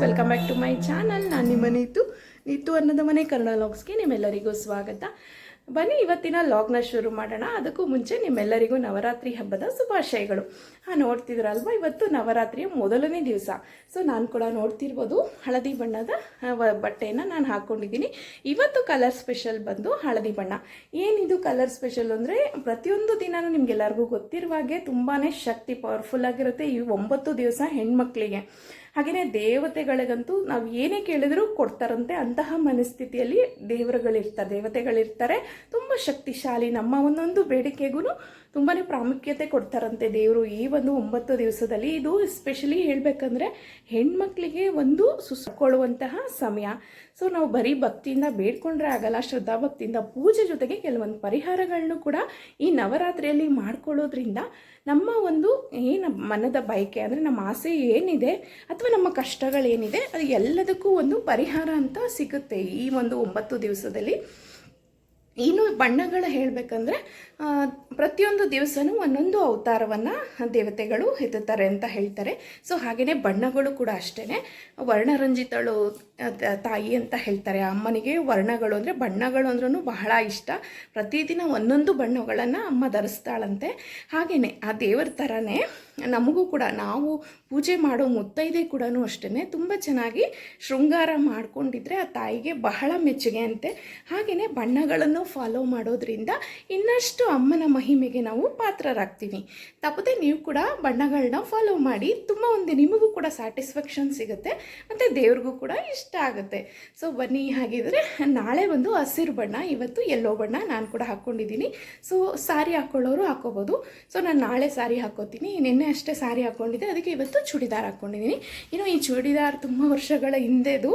Welcome back to my channel ನಾನು ನಿಮ್ಮ ನೀತು ನೀತು ಅನ್ನೋದ ಮನೆ ಕನ್ನಡ ಲಾಗ್ಸ್ಗೆ ನಿಮ್ಮೆಲ್ಲರಿಗೂ ಸ್ವಾಗತ. ಬನ್ನಿ, ಇವತ್ತಿನ ಲಾಗ್ನ ಶುರು ಮಾಡೋಣ. ಅದಕ್ಕೂ ಮುಂಚೆ ನಿಮ್ಮೆಲ್ಲರಿಗೂ ನವರಾತ್ರಿ ಹಬ್ಬದ ಶುಭಾಶಯಗಳು. ಹಾಂ ನೋಡ್ತಿದ್ರಲ್ವ? ಇವತ್ತು ನವರಾತ್ರಿಯ ಮೊದಲನೇ ದಿವಸ. ಸೊ ನಾನು ಕೂಡ ನೋಡ್ತಿರ್ಬೋದು ಹಳದಿ ಬಣ್ಣದ ಬಟ್ಟೆಯನ್ನು ನಾನು ಹಾಕ್ಕೊಂಡಿದ್ದೀನಿ ಇವತ್ತು ಕಲರ್ ಸ್ಪೆಷಲ್ ಬಂದು ಹಳದಿ ಬಣ್ಣ. ಏನಿದು ಕಲರ್ ಸ್ಪೆಷಲ್ ಅಂದರೆ, ಪ್ರತಿಯೊಂದು ದಿನನೂ ನಿಮ್ಗೆಲ್ಲರಿಗೂ ಗೊತ್ತಿರುವ ಹಾಗೆ ತುಂಬಾ ಶಕ್ತಿ ಪವರ್ಫುಲ್ ಆಗಿರುತ್ತೆ ಈ ಒಂಬತ್ತು ದಿವಸ ಹೆಣ್ಮಕ್ಳಿಗೆ. ಹಾಗೆಯೇ ದೇವತೆಗಳಿಗಂತೂ ನಾವು ಏನೇ ಕೇಳಿದರೂ ಕೊಡ್ತಾರಂತೆ ಅಂತಹ ಮನಸ್ಥಿತಿಯಲ್ಲಿ ದೇವರುಗಳಿರ್ತಾರೆ ದೇವತೆಗಳಿರ್ತಾರೆ. ತುಂಬ ಶಕ್ತಿಶಾಲಿ ನಮ್ಮ ಒಂದೊಂದು ಬೇಡಿಕೆಗೂ ತುಂಬಾ ಪ್ರಾಮುಖ್ಯತೆ ಕೊಡ್ತಾರಂತೆ ದೇವರು ಈ ಒಂದು ಒಂಬತ್ತು ದಿವಸದಲ್ಲಿ. ಇದು ಎಸ್ಪೆಷಲಿ ಹೇಳಬೇಕಂದ್ರೆ ಹೆಣ್ಮಕ್ಳಿಗೆ ಒಂದು ಸುಸ್ಕೊಳ್ಳುವಂತಹ ಸಮಯ. ಸೊ ನಾವು ಬರೀ ಭಕ್ತಿಯಿಂದ ಬೇಡ್ಕೊಂಡ್ರೆ ಆಗಲ್ಲ ಶ್ರದ್ಧಾ ಭಕ್ತಿಯಿಂದ ಪೂಜೆ ಜೊತೆಗೆ ಕೆಲವೊಂದು ಪರಿಹಾರಗಳನ್ನು ಕೂಡ ಈ ನವರಾತ್ರಿಯಲ್ಲಿ ಮಾಡ್ಕೊಳ್ಳೋದ್ರಿಂದ ನಮ್ಮ ಒಂದು ಏನು ಮನದ ಬಯಕೆ, ಅಂದರೆ ನಮ್ಮ ಆಸೆ ಏನಿದೆ ಅಥವಾ ನಮ್ಮ ಕಷ್ಟಗಳೇನಿದೆ, ಅದು ಎಲ್ಲದಕ್ಕೂ ಒಂದು ಪರಿಹಾರ ಅಂತ ಸಿಗುತ್ತೆ ಈ ಒಂದು ಒಂಬತ್ತು ದಿವಸದಲ್ಲಿ. ಇನ್ನು ಬಣ್ಣಗಳು ಹೇಳಬೇಕಂದ್ರೆ ಪ್ರತಿಯೊಂದು ದಿವಸನೂ ಒಂದೊಂದು ಅವತಾರವನ್ನು ದೇವತೆಗಳು ಎತ್ತುತ್ತಾರೆ ಅಂತ ಹೇಳ್ತಾರೆ. ಸೊ ಹಾಗೆಯೇ ಬಣ್ಣಗಳು ಕೂಡ ಅಷ್ಟೇ ವರ್ಣರಂಜಿತಳು ತಾಯಿ ಅಂತ ಹೇಳ್ತಾರೆ. ಅಮ್ಮನಿಗೆ ವರ್ಣಗಳು ಅಂದರೆ ಬಣ್ಣಗಳು ಅಂದ್ರೂ ಬಹಳ ಇಷ್ಟ. ಪ್ರತಿದಿನ ಒಂದೊಂದು ಬಣ್ಣಗಳನ್ನು ಅಮ್ಮ ಧರಿಸ್ತಾಳಂತೆ. ಹಾಗೆಯೇ ಆ ದೇವರ ಥರನೇ ನಮಗೂ ಕೂಡ ನಾವು ಪೂಜೆ ಮಾಡೋ ಮುತ್ತೈದೆ ಕೂಡ ಅಷ್ಟೇ ತುಂಬ ಚೆನ್ನಾಗಿ ಶೃಂಗಾರ ಮಾಡಿಕೊಂಡಿದ್ರೆ ಆ ತಾಯಿಗೆ ಬಹಳ ಮೆಚ್ಚುಗೆ ಅಂತೆ. ಹಾಗೆಯೇ ಬಣ್ಣಗಳನ್ನು ಫಾಲೋ ಮಾಡೋದ್ರಿಂದ ಇನ್ನಷ್ಟು ಅಮ್ಮನ ಮಹಿಮೆಗೆ ನಾವು ಪಾತ್ರರಾಗ್ತೀವಿ. ತಪ್ಪದೆ ನೀವು ಕೂಡ ಬಣ್ಣಗಳನ್ನ ಫಾಲೋ ಮಾಡಿ, ತುಂಬ ಒಂದು ನಿಮಗೂ ಕೂಡ ಸ್ಯಾಟಿಸ್ಫ್ಯಾಕ್ಷನ್ ಸಿಗುತ್ತೆ. ಮತ್ತು ದೇವ್ರಿಗೂ ಕೂಡ ಇಷ್ಟ ಆಗುತ್ತೆ ಸೊ ಬನ್ನಿ ಹಾಗಿದ್ರೆ ನಾಳೆ ಬಂದು ಹಸಿರು ಬಣ್ಣ, ಇವತ್ತು ಎಲ್ಲೋ ಬಣ್ಣ ನಾನು ಕೂಡ ಹಾಕ್ಕೊಂಡಿದ್ದೀನಿ ಸೊ ಸಾರಿ ಹಾಕ್ಕೊಳ್ಳೋರು ಹಾಕ್ಕೋಬೋದು ಸೊ ನಾನು ನಾಳೆ ಸಾರಿ ಹಾಕ್ಕೋತೀನಿ ನಿನ್ನೆ ಅಷ್ಟೇ ಸಾರಿ ಹಾಕ್ಕೊಂಡಿದ್ದೆ ಅದಕ್ಕೆ ಇವತ್ತು ಚೂಡಿದಾರ್ ಹಾಕ್ಕೊಂಡಿದ್ದೀನಿ ಇನ್ನು ಈ ಚೂಡಿದಾರ್ ತುಂಬ ವರ್ಷಗಳ ಹಿಂದೆದು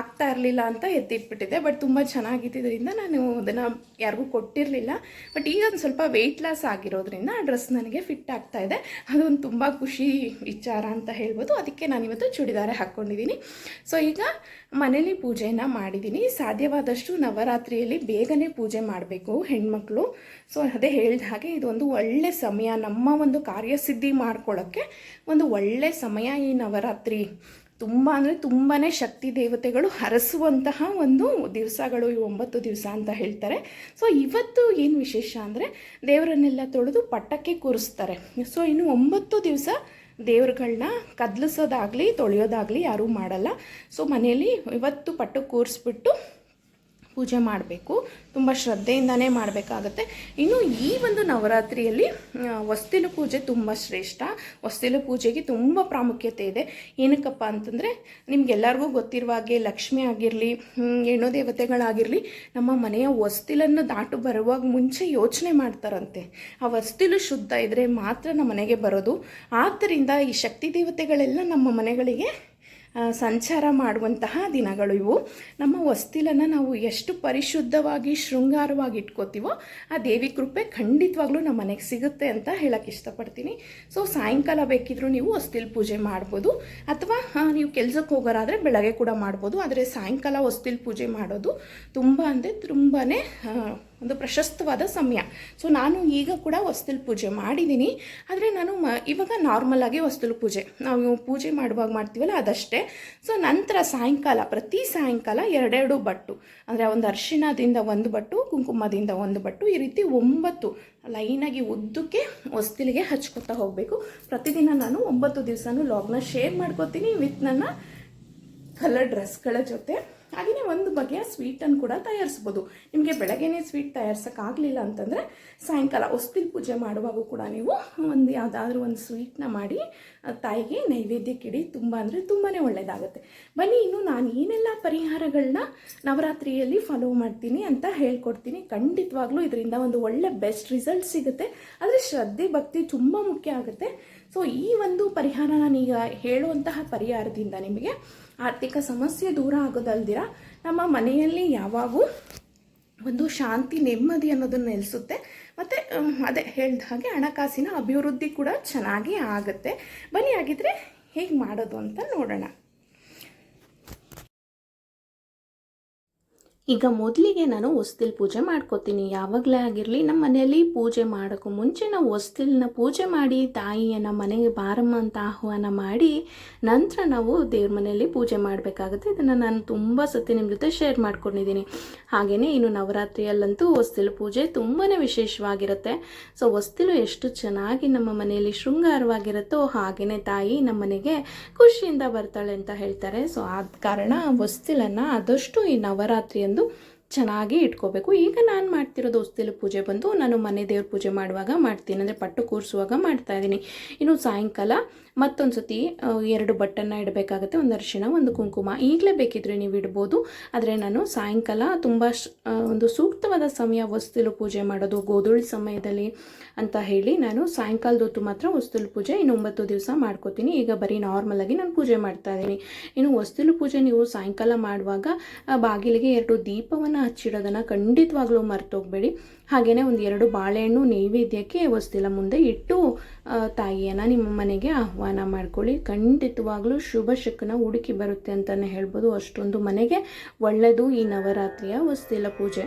ಆಗ್ತಾ ಇರಲಿಲ್ಲ ಅಂತ ಎತ್ತಿಟ್ಬಿಟ್ಟಿದ್ದೆ. ಬಟ್ ತುಂಬ ಚೆನ್ನಾಗಿದ್ದರಿಂದ ನಾನು ಅದನ್ನು ಯಾರಿಗೂ ಕೊಟ್ಟಿರಲಿಲ್ಲ. ಬಟ್ ಈಗ ಒಂದು ಸ್ವಲ್ಪ ವೆಯ್ಟ್ ಲಾಸ್ ಆಗಿರೋದ್ರಿಂದ ಆ ಡ್ರೆಸ್ ನನಗೆ ಫಿಟ್ ಆಗ್ತಾ ಇದೆ. ಅದೊಂದು ತುಂಬ ಖುಷಿ ವಿಚಾರ ಅಂತ ಹೇಳ್ಬೋದು. ಅದಕ್ಕೆ ನಾನು ಇವತ್ತು ಚೂಡಿದಾರ ಹಾಕ್ಕೊಂಡಿದ್ದೀನಿ ಸೊ ಈಗ ಮನೇಲಿ ಪೂಜೆನ ಮಾಡಿದ್ದೀನಿ ಸಾಧ್ಯವಾದಷ್ಟು ನವರಾತ್ರಿಯಲ್ಲಿ ಬೇಗನೆ ಪೂಜೆ ಮಾಡಬೇಕು ಹೆಣ್ಮಕ್ಳು. ಸೊ ಅದೇ ಹೇಳಿದ ಹಾಗೆ ಇದೊಂದು ಒಳ್ಳೆ ಸಮಯ. ನಮ್ಮ ಒಂದು ಕಾರ್ಯಸಿದ್ಧಿ ಮಾಡ್ಕೊಳ್ಳೋಕ್ಕೆ ಒಂದು ಒಳ್ಳೆ ಸಮಯ ಈ ನವರಾತ್ರಿ. ತುಂಬ ಅಂದರೆ ತುಂಬಾ ಶಕ್ತಿ ದೇವತೆಗಳು ಹರಸುವಂತಹ ಒಂದು ದಿವಸಗಳು ಈ ಒಂಬತ್ತು ದಿವಸ ಅಂತ ಹೇಳ್ತಾರೆ. ಸೊ ಇವತ್ತು ಏನು ವಿಶೇಷ ಅಂದರೆ ದೇವರನ್ನೆಲ್ಲ ತೊಳೆದು ಪಟ್ಟಕ್ಕೆ ಕೂರಿಸ್ತಾರೆ. ಸೊ ಇನ್ನು ಒಂಬತ್ತು ದಿವಸ ದೇವ್ರುಗಳನ್ನ ಕದ್ಲಿಸೋದಾಗಲಿ ತೊಳೆಯೋದಾಗಲಿ ಯಾರೂ ಮಾಡಲ್ಲ. ಸೊ ಮನೆಯಲ್ಲಿ ಇವತ್ತು ಪಟ್ಟು ಕೂರಿಸ್ಬಿಟ್ಟು ಪೂಜೆ ಮಾಡಬೇಕು. ತುಂಬ ಶ್ರದ್ಧೆಯಿಂದನೇ ಮಾಡಬೇಕಾಗತ್ತೆ. ಇನ್ನು ಈ ಒಂದು ನವರಾತ್ರಿಯಲ್ಲಿ ಹೊಸ್ತಿಲು ಪೂಜೆ ತುಂಬ ಶ್ರೇಷ್ಠ. ಹೊಸ್ತಿಲು ಪೂಜೆಗೆ ತುಂಬ ಪ್ರಾಮುಖ್ಯತೆ ಇದೆ. ಏನಕ್ಕಪ್ಪ ಅಂತಂದರೆ, ನಿಮಗೆಲ್ಲರಿಗೂ ಗೊತ್ತಿರುವ ಹಾಗೆ ಲಕ್ಷ್ಮಿ ಆಗಿರಲಿ ಹೆಣ್ಣು ದೇವತೆಗಳಾಗಿರಲಿ, ನಮ್ಮ ಮನೆಯ ಹೊಸ್ತಿಲನ್ನು ದಾಟು ಬರುವಾಗ ಮುಂಚೆ ಯೋಚನೆ ಮಾಡ್ತಾರಂತೆ. ಆ ಹೊಸ್ತಿಲು ಶುದ್ಧ ಇದ್ದರೆ ಮಾತ್ರ ನಮ್ಮ ಮನೆಗೆ ಬರೋದು. ಆದ್ದರಿಂದ ಈ ಶಕ್ತಿ ದೇವತೆಗಳೆಲ್ಲ ನಮ್ಮ ಮನೆಗಳಿಗೆ ಸಂಚಾರ ಮಾಡುವಂತಹ ದಿನಗಳು ಇವು. ನಮ್ಮ ಹೊಸ್ತಿಲನ್ನು ನಾವು ಎಷ್ಟು ಪರಿಶುದ್ಧವಾಗಿ, ಶೃಂಗಾರವಾಗಿ ಇಟ್ಕೋತೀವೋ ಆ ದೇವಿ ಕೃಪೆ ಖಂಡಿತವಾಗ್ಲೂ ನಮ್ಮ ಮನೆಗೆ ಸಿಗುತ್ತೆ ಅಂತ ಹೇಳಕ್ಕೆ ಇಷ್ಟಪಡ್ತೀನಿ. ಸೊ ಸಾಯಂಕಾಲ ಬೇಕಿದ್ರೂ ನೀವು ಹೊಸ್ತಿಲ್ ಪೂಜೆ ಮಾಡ್ಬೋದು. ಅಥವಾ ನೀವು ಕೆಲ್ಸಕ್ಕೆ ಹೋಗೋರಾದರೆ ಬೆಳಗ್ಗೆ ಕೂಡ ಮಾಡ್ಬೋದು. ಆದರೆ ಸಾಯಂಕಾಲ ಹೊಸ್ತಿಲ್ ಪೂಜೆ ಮಾಡೋದು ತುಂಬ ಅಂದರೆ ತುಂಬಾ ಒಂದು ಪ್ರಶಸ್ತವಾದ ಸಮಯ. ಸೊ ನಾನು ಈಗ ಕೂಡ ವಸ್ತುಲ್ ಪೂಜೆ ಮಾಡಿದ್ದೀನಿ ಆದರೆ ನಾನು ಮ, ಇವಾಗ ನಾರ್ಮಲ್ ಆಗಿ ವಸ್ತುಲ್ ಪೂಜೆ. ನಾವು ಪೂಜೆ ಮಾಡುವಾಗ ಮಾಡ್ತೀವಲ್ಲ ಅದಷ್ಟೇ. ಸೊ ನಂತರ ಸಾಯಂಕಾಲ, ಪ್ರತಿ ಸಾಯಂಕಾಲ ಎರಡೆರಡು ಬಟ್ಟು. ಅಂದರೆ ಒಂದು ಅರಿಶಿಣದಿಂದ ಒಂದು ಬಟ್ಟು, ಕುಂಕುಮದಿಂದ ಒಂದು ಬಟ್ಟು, ಈ ರೀತಿ ಒಂಬತ್ತು ಲೈನಾಗಿ ಉದ್ದಕ್ಕೆ ಹೊಸ್ತಿಲಿಗೆ ಹಚ್ಕೊತಾ ಹೋಗಬೇಕು. ಪ್ರತಿದಿನ ನಾನು ಒಂಬತ್ತು ದಿವಸನೂ ಲಾಗ್ನ ಶೇರ್ ಮಾಡ್ಕೋತೀನಿ ವಿತ್ ನನ್ನ ಕಲರ್ ಡ್ರೆಸ್ಗಳ ಜೊತೆ. ಹಾಗೆಯೇ ಒಂದು ಬಗೆಯ ಸ್ವೀಟನ್ನು ಕೂಡ ತಯಾರಿಸ್ಬೋದು ನಿಮಗೆ ಬೆಳಗ್ಗೆನೇ ಸ್ವೀಟ್ ತಯಾರಿಸೋಕ್ಕಾಗಲಿಲ್ಲ ಅಂತಂದರೆ ಸಾಯಂಕಾಲ ಹೊಸ್ತಿಲ್ ಪೂಜೆ ಮಾಡುವಾಗ ಕೂಡ ನೀವು ಒಂದು ಯಾವುದಾದ್ರೂ ಒಂದು ಸ್ವೀಟ್ನ ಮಾಡಿ ತಾಯಿಗೆ ತಾಯಿಗೆ ನೈವೇದ್ಯಕ್ಕಿಡಿ ತುಂಬ ಅಂದರೆ ತುಂಬಾ ಒಳ್ಳೆಯದಾಗುತ್ತೆ ಬನ್ನಿ, ಇನ್ನು ನಾನು ಏನೆಲ್ಲ ಪರಿಹಾರಗಳನ್ನ ನವರಾತ್ರಿಯಲ್ಲಿ ಫಾಲೋ ಮಾಡ್ತೀನಿ ಅಂತ ಹೇಳ್ಕೊಡ್ತೀನಿ. ಖಂಡಿತವಾಗ್ಲೂ ಇದರಿಂದ ಒಂದು ಒಳ್ಳೆ ಬೆಸ್ಟ್ ರಿಸಲ್ಟ್ ಸಿಗುತ್ತೆ. ಆದರೆ ಶ್ರದ್ಧೆ, ಭಕ್ತಿ ತುಂಬ ಮುಖ್ಯ ಆಗುತ್ತೆ. ಸೊ ಈ ಒಂದು ಪರಿಹಾರ ನಾನೀಗ ಹೇಳುವಂತಹ ಪರಿಹಾರದಿಂದ ನಿಮಗೆ ಆರ್ಥಿಕ ಸಮಸ್ಯೆ ದೂರ ಆಗೋದಲ್ದಿರ ನಮ್ಮ ಮನೆಯಲ್ಲಿ ಯಾವಾಗೂ ಒಂದು ಶಾಂತಿ, ನೆಮ್ಮದಿ ಅನ್ನೋದನ್ನು ನೆಲೆಸುತ್ತೆ. ಮತ್ತು ಅದೇ ಹೇಳಿದ ಹಾಗೆ ಹಣಕಾಸಿನ ಅಭಿವೃದ್ಧಿ ಕೂಡ ಚೆನ್ನಾಗಿ ಆಗುತ್ತೆ. ಬನ್ನಿ ಆಗಿದ್ದರೆ ಹೇಗೆ ಮಾಡೋದು ಅಂತ ನೋಡೋಣ. ಈಗ ಮೊದಲಿಗೆ ನಾನು ಹೊಸ್ತಿಲ್ ಪೂಜೆ ಮಾಡ್ಕೋತೀನಿ. ಯಾವಾಗಲೇ ಆಗಿರಲಿ ನಮ್ಮ ಮನೆಯಲ್ಲಿ ಪೂಜೆ ಮಾಡೋಕ್ಕೂ ಮುಂಚೆ ನಾವು ಹೊಸ್ತಿಲ್ನ ಪೂಜೆ ಮಾಡಿ, ತಾಯಿಯನ್ನು ಮನೆಗೆ ಬಾರಮ್ಮ ಅಂತ ಆಹ್ವಾನ ಮಾಡಿ, ನಂತರ ನಾವು ದೇವ್ರ ಮನೆಯಲ್ಲಿ ಪೂಜೆ ಮಾಡಬೇಕಾಗುತ್ತೆ. ಇದನ್ನು ನಾನು ತುಂಬ ಸತಿ ನಿಮ್ಮ ಜೊತೆ ಶೇರ್ ಮಾಡ್ಕೊಂಡಿದ್ದೀನಿ. ಹಾಗೆಯೇ ಇನ್ನು ನವರಾತ್ರಿಯಲ್ಲಂತೂ ಹೊಸ್ತಿಲು ಪೂಜೆ ತುಂಬಾ ವಿಶೇಷವಾಗಿರುತ್ತೆ. ಸೊ, ಹೊಸ್ತಿಲು ಎಷ್ಟು ಚೆನ್ನಾಗಿ ನಮ್ಮ ಮನೆಯಲ್ಲಿ ಶೃಂಗಾರವಾಗಿರುತ್ತೋ ಹಾಗೆಯೇ ತಾಯಿ ನಮ್ಮ ಮನೆಗೆ ಖುಷಿಯಿಂದ ಬರ್ತಾಳೆ ಅಂತ ಹೇಳ್ತಾರೆ. ಸೊ, ಆದ ಕಾರಣ ಹೊಸ್ತಿಲನ್ನು ಆದಷ್ಟು ಈ ಎಂದು ಚೆನ್ನಾಗಿ ಇಟ್ಕೋಬೇಕು. ಈಗ ನಾನು ಮಾಡ್ತಿರೋದು ಹೊಸ್ತಿಲು ಪೂಜೆ ಬಂದು ನಾನು ಮನೆ ದೇವ್ರ ಪೂಜೆ ಮಾಡುವಾಗ ಮಾಡ್ತೀನಿ. ಅಂದರೆ ಪಟ್ಟು ಕೂರಿಸುವಾಗ ಮಾಡ್ತಾ ಇದ್ದೀನಿ. ಇನ್ನು ಸಾಯಂಕಾಲ ಮತ್ತೊಂದು ಸತಿ ಎರಡು ಬಟ್ಟನ್ನು ಇಡಬೇಕಾಗುತ್ತೆ. ಒಂದು ಅರಿಶಿಣ, ಒಂದು ಕುಂಕುಮ. ಈಗಲೇ ಬೇಕಿದ್ರೆ ನೀವು ಇಡ್ಬೋದು. ಆದರೆ ನಾನು ಸಾಯಂಕಾಲ ತುಂಬ ಒಂದು ಸೂಕ್ತವಾದ ಸಮಯ ಹೊಸ್ತಿಲು ಪೂಜೆ ಮಾಡೋದು, ಗೋಧೂಳಿ ಸಮಯದಲ್ಲಿ ಅಂತ ಹೇಳಿ ನಾನು ಸಾಯಂಕಾಲದ ಹೊತ್ತು ಮಾತ್ರ ಹೊಸ್ತಿಲು ಪೂಜೆ ಇನ್ನು ಒಂಬತ್ತು ದಿವಸ ಮಾಡ್ಕೋತೀನಿ. ಈಗ ಬರೀ ನಾರ್ಮಲಾಗಿ ನಾನು ಪೂಜೆ ಮಾಡ್ತಾ ಇದ್ದೀನಿ. ಇನ್ನು ಹೊಸ್ತಿಲು ಪೂಜೆ ನೀವು ಸಾಯಂಕಾಲ ಮಾಡುವಾಗ ಬಾಗಿಲಿಗೆ ಎರಡು ದೀಪವನ್ನು ಹಚ್ಚಿಡೋದನ್ನು ಖಂಡಿತವಾಗ್ಲೂ ಮರ್ತೋಗ್ಬೇಡಿ. ಹಾಗೆಯೇ ಒಂದು ಎರಡು ಬಾಳೆಹಣ್ಣು ನೈವೇದ್ಯಕ್ಕೆ ಹೊಸ್ತಿಲ ಮುಂದೆ ಇಟ್ಟು ತಾಯಿಯನ್ನು ನಿಮ್ಮ ಮನೆಗೆ ಆಹ್ವಾನ ಮಾಡ್ಕೊಳ್ಳಿ. ಖಂಡಿತವಾಗ್ಲೂ ಶುಭ ಶಕನ ಹುಡುಕಿ ಬರುತ್ತೆ ಅಂತಲೇ ಹೇಳ್ಬೋದು. ಅಷ್ಟೊಂದು ಮನೆಗೆ ಒಳ್ಳೆಯದು ಈ ನವರಾತ್ರಿಯ ಹೊಸ್ತಿಲ ಪೂಜೆ.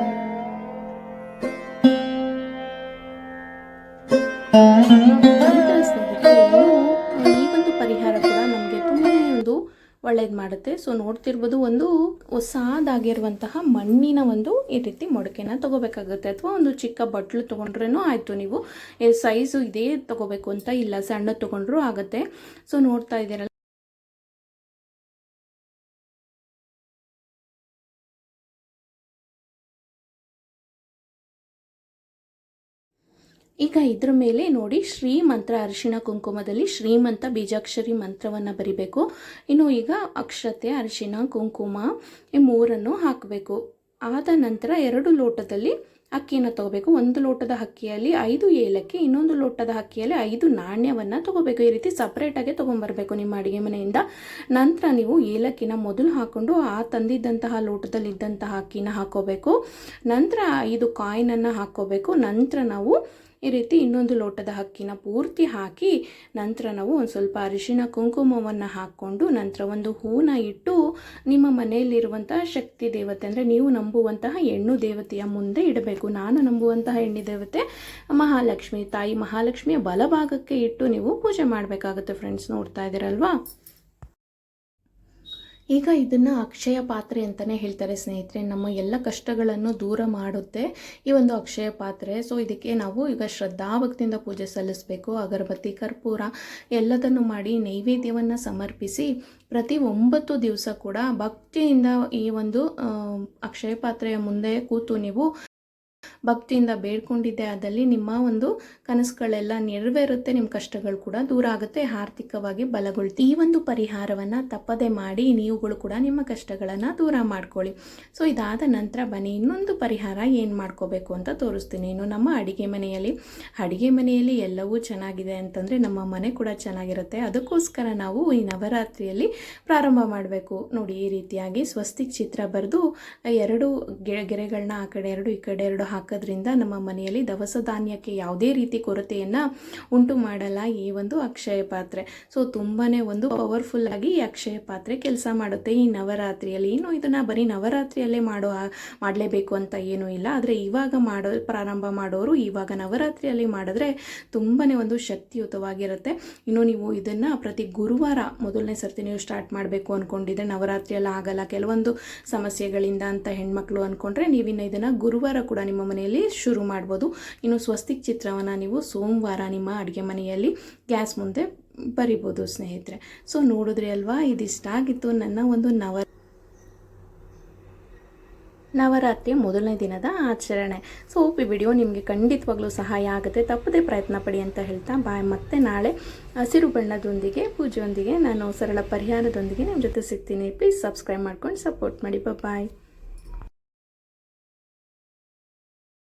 ಒಳ್ಳೇದು ಮಾಡುತ್ತೆ. ಸೊ ನೋಡ್ತಿರ್ಬೋದು ಒಂದು ಹೊಸದಾಗಿರುವಂತಹ ಮಣ್ಣಿನ ಒಂದು ಈ ರೀತಿ ಮೊಡಕೆನ ತಗೋಬೇಕಾಗುತ್ತೆ. ಅಥವಾ ಒಂದು ಚಿಕ್ಕ ಬಟ್ಲು ತೊಗೊಂಡ್ರೂ ಆಯಿತು ನೀವು. ಸೈಜು ಇದೇ ತಗೋಬೇಕು ಅಂತ ಇಲ್ಲ. ಸಣ್ಣ ತೊಗೊಂಡ್ರೂ ಆಗುತ್ತೆ. ಸೊ ನೋಡ್ತಾ ಇದ್ದೀರಲ್ಲ. ಈಗ ಇದ್ರ ಮೇಲೆ ನೋಡಿ ಶ್ರೀ ಮಂತ್ರ ಕುಂಕುಮದಲ್ಲಿ ಶ್ರೀಮಂತ ಬೀಜಾಕ್ಷರಿ ಮಂತ್ರವನ್ನು ಬರಿಬೇಕು. ಇನ್ನು ಈಗ ಅಕ್ಷತೆ, ಅರಿಶಿಣ, ಕುಂಕುಮ ಈ ಮೂರನ್ನು ಹಾಕಬೇಕು. ಆದ ನಂತರ ಎರಡು ಲೋಟದಲ್ಲಿ ಅಕ್ಕಿಯನ್ನು ತಗೋಬೇಕು. ಒಂದು ಲೋಟದ ಅಕ್ಕಿಯಲ್ಲಿ ಐದು ಏಲಕ್ಕಿ, ಇನ್ನೊಂದು ಲೋಟದ ಅಕ್ಕಿಯಲ್ಲಿ ಐದು ನಾಣ್ಯವನ್ನು ತಗೋಬೇಕು. ಈ ರೀತಿ ಸಪ್ರೇಟಾಗಿ ತೊಗೊಂಬರ್ಬೇಕು ನಿಮ್ಮ ಅಡುಗೆ ಮನೆಯಿಂದ. ನಂತರ ನೀವು ಏಲಕ್ಕಿನ ಮೊದಲು ಹಾಕ್ಕೊಂಡು ಆ ತಂದಿದ್ದಂತಹ ಲೋಟದಲ್ಲಿದ್ದಂತಹ ಅಕ್ಕಿನ ಹಾಕೋಬೇಕು. ನಂತರ ಐದು ಕಾಯಿನನ್ನು ಹಾಕ್ಕೋಬೇಕು ನಂತರ ನಾವು ಈ ರೀತಿ ಇನ್ನೊಂದು ಲೋಟದ ಅಕ್ಕಿನ ಪೂರ್ತಿ ಹಾಕಿ ನಂತರ ನಾವು ಒಂದು ಸ್ವಲ್ಪ ಅರಿಶಿನ ಕುಂಕುಮವನ್ನು ಹಾಕ್ಕೊಂಡು ನಂತರ ಒಂದು ಹೂನ ಇಟ್ಟು ನಿಮ್ಮ ಮನೆಯಲ್ಲಿರುವಂತಹ ಶಕ್ತಿ ದೇವತೆ ಅಂದರೆ ನೀವು ನಂಬುವಂತಹ ಹೆಣ್ಣು ದೇವತೆಯ ಮುಂದೆ ಇಡಬೇಕು. ನಾನು ನಂಬುವಂತಹ ಹೆಣ್ಣು ದೇವತೆ ಮಹಾಲಕ್ಷ್ಮಿ, ತಾಯಿ ಮಹಾಲಕ್ಷ್ಮಿಯ ಬಲಭಾಗಕ್ಕೆ ಇಟ್ಟು ನೀವು ಪೂಜೆ ಮಾಡಬೇಕಾಗುತ್ತೆ ಫ್ರೆಂಡ್ಸ್ ನೋಡ್ತಾ ಇದ್ದೀರಲ್ವಾ? ಈಗ ಇದನ್ನು ಅಕ್ಷಯ ಪಾತ್ರೆ ಅಂತಲೇ ಹೇಳ್ತಾರೆ ಸ್ನೇಹಿತರೆ. ನಮ್ಮ ಎಲ್ಲ ಕಷ್ಟಗಳನ್ನು ದೂರ ಮಾಡುತ್ತೆ ಈ ಒಂದು ಅಕ್ಷಯ ಪಾತ್ರೆ. ಸೊ ಇದಕ್ಕೆ ನಾವು ಈಗ ಶ್ರದ್ಧಾಭಕ್ತಿಯಿಂದ ಪೂಜೆ ಸಲ್ಲಿಸಬೇಕು. ಅಗರಬತ್ತಿ, ಕರ್ಪೂರ ಎಲ್ಲದನ್ನು ಮಾಡಿ ನೈವೇದ್ಯವನ್ನು ಸಮರ್ಪಿಸಿ ಪ್ರತಿ ಒಂಬತ್ತು ದಿವಸ ಕೂಡ ಭಕ್ತಿಯಿಂದ ಈ ಒಂದು ಅಕ್ಷಯ ಪಾತ್ರೆಯ ಮುಂದೆ ಕೂತು ನೀವು ಭಕ್ತಿಯಿಂದ ಬೇಡ್ಕೊಂಡಿದ್ದೆ ಆದಲ್ಲಿ ನಿಮ್ಮ ಒಂದು ಕನಸುಗಳೆಲ್ಲ ನೆರವೇರುತ್ತೆ, ನಿಮ್ಮ ಕಷ್ಟಗಳು ಕೂಡ ದೂರ ಆಗುತ್ತೆ, ಆರ್ಥಿಕವಾಗಿ ಬಲಗೊಳ್ತಿ. ಈ ಒಂದು ಪರಿಹಾರವನ್ನು ತಪ್ಪದೆ ಮಾಡಿ ನೀವುಗಳು ಕೂಡ ನಿಮ್ಮ ಕಷ್ಟಗಳನ್ನು ದೂರ ಮಾಡ್ಕೊಳ್ಳಿ. ಸೊ, ಇದಾದ ನಂತರ ಬನ್ನಿ, ಇನ್ನೊಂದು ಪರಿಹಾರ ಏನು ಮಾಡ್ಕೋಬೇಕು ಅಂತ ತೋರಿಸ್ತೀನಿ. ಇನ್ನು ನಮ್ಮ ಅಡಿಗೆ ಮನೆಯಲ್ಲಿ ಅಡಿಗೆ ಮನೆಯಲ್ಲಿ ಎಲ್ಲವೂ ಚೆನ್ನಾಗಿದೆ ಅಂತಂದರೆ ನಮ್ಮ ಮನೆ ಕೂಡ ಚೆನ್ನಾಗಿರುತ್ತೆ. ಅದಕ್ಕೋಸ್ಕರ ನಾವು ಈ ನವರಾತ್ರಿಯಲ್ಲಿ ಪ್ರಾರಂಭ ಮಾಡಬೇಕು. ನೋಡಿ, ಈ ರೀತಿಯಾಗಿ ಸ್ವಸ್ತಿಕ್ ಚಿತ್ರ ಬರೆದು, ಎರಡು ಗೆರೆಗಳನ್ನ ಆ ಕಡೆ, ಎರಡು ಈ ಕಡೆ, ಎರಡು ಹಾಕೋದ್ರಿಂದ ನಮ್ಮ ಮನೆಯಲ್ಲಿ ದವಸ ಧಾನ್ಯಕ್ಕೆ ಯಾವುದೇ ರೀತಿ ಕೊರತೆಯನ್ನು ಉಂಟು ಮಾಡಲ್ಲ ಈ ಒಂದು ಅಕ್ಷಯ ಪಾತ್ರೆ. ಸೊ ತುಂಬಾ ಒಂದು ಪವರ್ಫುಲ್ ಆಗಿ ಈ ಅಕ್ಷಯ ಪಾತ್ರೆ ಕೆಲಸ ಮಾಡುತ್ತೆ. ಈ ನವರಾತ್ರಿಯಲ್ಲಿ ಇನ್ನು ಇದನ್ನು ಬರೀ ನವರಾತ್ರಿಯಲ್ಲೇ ಮಾಡೋ ಮಾಡಲೇಬೇಕು ಅಂತ ಏನೂ ಇಲ್ಲ. ಆದರೆ ಇವಾಗ ಮಾಡೋ, ಪ್ರಾರಂಭ ಮಾಡೋರು ಇವಾಗ ನವರಾತ್ರಿಯಲ್ಲಿ ಮಾಡಿದ್ರೆ ತುಂಬಾ ಒಂದು ಶಕ್ತಿಯುತವಾಗಿರುತ್ತೆ. ಇನ್ನು ನೀವು ಇದನ್ನು ಪ್ರತಿ ಗುರುವಾರ ಮೊದಲನೇ ಸರ್ತಿ ನೀವು ಸ್ಟಾರ್ಟ್ ಮಾಡಬೇಕು ಅಂದ್ಕೊಂಡಿದ್ರೆ ನವರಾತ್ರಿಯಲ್ಲಿ ಆಗಲ್ಲ. ಕೆಲವೊಂದು ಸಮಸ್ಯೆಗಳಿಂದ ಅಂತ ಹೆಣ್ಮಕ್ಳು ಅಂದ್ಕೊಂಡ್ರೆ ನೀವಿನ್ನು ಇದನ್ನು ಗುರುವಾರ ಕೂಡ ನಿಮ್ಮ ಮನೆಯಲ್ಲಿ ಶುರು ಮಾಡ್ಬೋದು. ಇನ್ನು ಸ್ವಸ್ತಿಕ್ ಚಿತ್ರವನ್ನು ನೀವು ಸೋಮವಾರ ನಿಮ್ಮ ಅಡುಗೆ ಮನೆಯಲ್ಲಿ ಗ್ಯಾಸ್ ಮುಂದೆ ಬರಿಬೋದು ಸ್ನೇಹಿತರೆ. ಸೊ ನೋಡಿದ್ರೆ ಅಲ್ವಾ? ಇದಿಷ್ಟ ಆಗಿತ್ತು ನನ್ನ ಒಂದು ನವ ನವರಾತ್ರಿಯ ಮೊದಲನೇ ದಿನದ ಆಚರಣೆ. ಸೊ ಈ ವಿಡಿಯೋ ನಿಮಗೆ ಖಂಡಿತವಾಗ್ಲೂ ಸಹಾಯ ಆಗುತ್ತೆ. ತಪ್ಪದೇ ಪ್ರಯತ್ನ ಪಡಿ ಅಂತ ಹೇಳ್ತಾ ಬಾಯ್ ಮತ್ತೆ ನಾಳೆ ಹಸಿರು ಬಣ್ಣದೊಂದಿಗೆ, ಪೂಜೆಯೊಂದಿಗೆ ನಾನು ಸರಳ ಪರಿಹಾರದೊಂದಿಗೆ ನಿಮ್ಮ ಜೊತೆ ಸಿಗ್ತೀನಿ. ಪ್ಲೀಸ್ ಸಬ್ಸ್ಕ್ರೈಬ್ ಮಾಡ್ಕೊಂಡು ಸಪೋರ್ಟ್ ಮಾಡಿ. ಬಾಯ್